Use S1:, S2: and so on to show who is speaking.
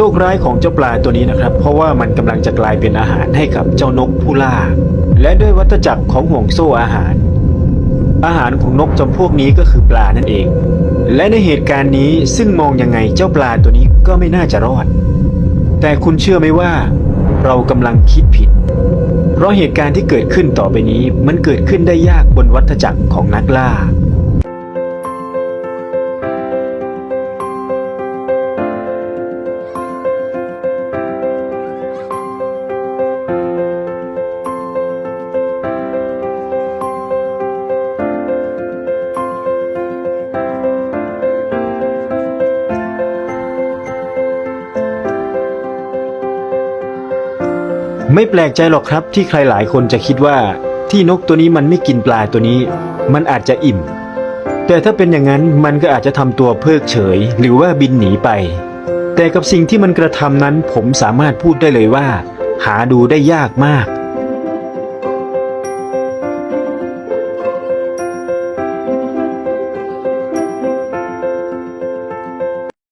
S1: ชคร้ายของเจ้าปลาตัวนี้นะครับ เพราะว่ามันกำลังจะกลายเป็นอาหารให้กับเจ้านกผู้ล่า และด้วยวัฏจักรของห่วงโซ่อาหาร อาหารของนกจำพวกนี้ก็คือปลานั่นเอง และในเหตุการณ์นี้ซึ่งมองยังไงเจ้าปลาตัวนี้ก็ไม่น่าจะรอด แต่คุณเชื่อไหมว่า เรากำลังคิดผิด เพราะเหตุการณ์ที่เกิดขึ้นต่อไปนี้มันเกิดขึ้นได้ยากบนวัฏจักรของนักล่า ไม่แปลกใจหรอกครับที่ใครหลายคนจะคิดว่า ที่นกตัวนี้มันไม่กินปลาตัวนี้ มันอาจจะอิ่ม แต่ถ้าเป็นอย่างนั้นมันก็อาจจะทำตัวเพิกเฉย หรือว่าบินหนีไป แต่กับสิ่งที่มันกระทำนั้นผมสามารถพูดได้เลยว่า หาดูได้ยากมาก